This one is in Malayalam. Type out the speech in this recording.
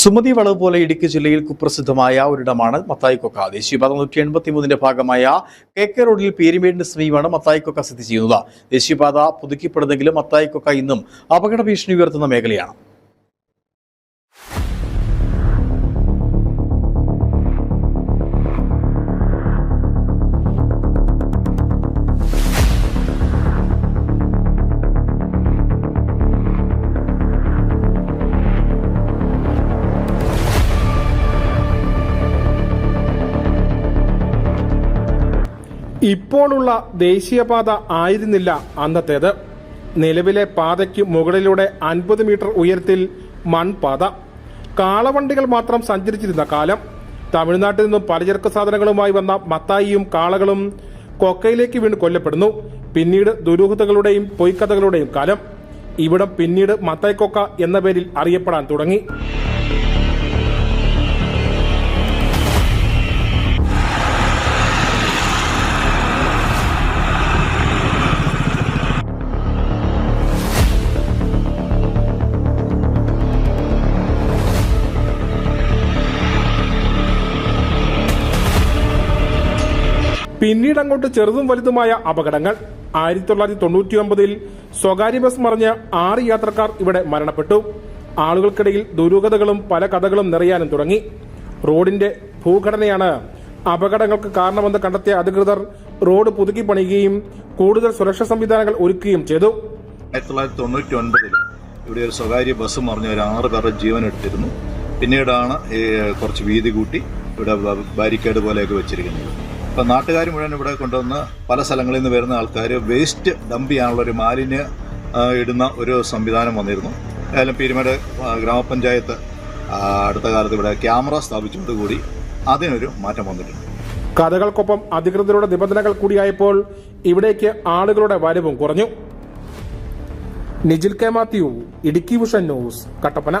സുമതി വളവ് പോലെ ഇടുക്കി ജില്ലയിൽ കുപ്രസിദ്ധമായ ഒരിടമാണ് മത്തായിക്കൊക്ക. ദേശീയപാത നൂറ്റി എൺപത്തി മൂന്നിന്റെ ഭാഗമായ കെ കെ റോഡിൽ പീരിമേടിന് സമീപമാണ് മത്തായിക്കൊക്ക സ്ഥിതി ചെയ്യുന്നത്. ദേശീയപാത പുതുക്കിപ്പെടുന്നെങ്കിലും മത്തായിക്കൊക്ക ഇന്നും അപകട ഭീഷണി ഉയർത്തുന്ന മേഖലയാണ്. ഇപ്പോഴുള്ള ദേശീയപാത ആയിരുന്നില്ല അന്നത്തേത്. നിലവിലെ പാതയ്ക്ക് മുകളിലൂടെ അൻപത് മീറ്റർ ഉയരത്തിൽ മൺപാത. കാളവണ്ടികൾ മാത്രം സഞ്ചരിച്ചിരുന്ന കാലം. തമിഴ്നാട്ടിൽ നിന്നും പലചരക്ക് സാധനങ്ങളുമായി വന്ന മത്തായിയും കാളകളും കൊക്കയിലേക്ക് വീണ് കൊല്ലപ്പെടുന്നു. പിന്നീട് ദുരൂഹതകളുടെയും പൊയ്ക്കഥകളുടെയും കാലം. ഇവിടം പിന്നീട് മത്തായിക്കൊക്ക എന്ന പേരിൽ അറിയപ്പെടാൻ തുടങ്ങി. പിന്നീട് അങ്ങോട്ട് ചെറുതും വലുതുമായ അപകടങ്ങൾ. ആയിരത്തി തൊള്ളായിരത്തി തൊണ്ണൂറ്റി ഒമ്പതിൽ സ്വകാര്യ ബസ് മറിഞ്ഞ് ആറ് യാത്രക്കാർ ഇവിടെ മരണപ്പെട്ടു. ആളുകൾക്കിടയിൽ ദുരൂഹതകളും പല കഥകളും നിറയാനും തുടങ്ങി. റോഡിന്റെ ഭൂഘടനയാണ് അപകടങ്ങൾക്ക് കാരണമെന്ന് കണ്ടെത്തിയ അധികൃതർ റോഡ് പുതുക്കി പണിയുകയും കൂടുതൽ സുരക്ഷാ സംവിധാനങ്ങൾ ഒരുക്കുകയും ചെയ്തു. ആയിരത്തി തൊള്ളായിരത്തി തൊണ്ണൂറ്റി ഒൻപതിൽ ഇവിടെ ഒരു സ്വകാര്യ ബസ് മറിഞ്ഞ ഒരു ആറ് പേരുടെ ജീവൻ എടുത്തിരുന്നു. പിന്നീടാണ് കുറച്ച് വീതി കൂട്ടി ഇവിടെ ബാരിക്കേഡ് പോലെയൊക്കെ വെച്ചിരിക്കുന്നത്. അപ്പം നാട്ടുകാർ മുഴുവൻ ഇവിടെ കൊണ്ടുവന്ന് പല സ്ഥലങ്ങളിൽ നിന്ന് വരുന്ന ആൾക്കാർ വേസ്റ്റ് ഡംപ് ചെയ്യാനുള്ള ഒരു മാലിന്യ ഇടുന്ന ഒരു സംവിധാനം വന്നിരുന്നു. ഏതായാലും പീരുമേട് ഗ്രാമപഞ്ചായത്ത് അടുത്ത കാലത്ത് ഇവിടെ ക്യാമറ സ്ഥാപിച്ചതോടുകൂടി അതിനൊരു മാറ്റം വന്നിട്ടുണ്ട്. കഥകൾക്കൊപ്പം അധികൃതരുടെ നിബന്ധനകൾ കൂടിയായപ്പോൾ ഇവിടേക്ക് ആളുകളുടെ വരവും കുറഞ്ഞു. Nijil K Mathew Idukki vision news Kattappana.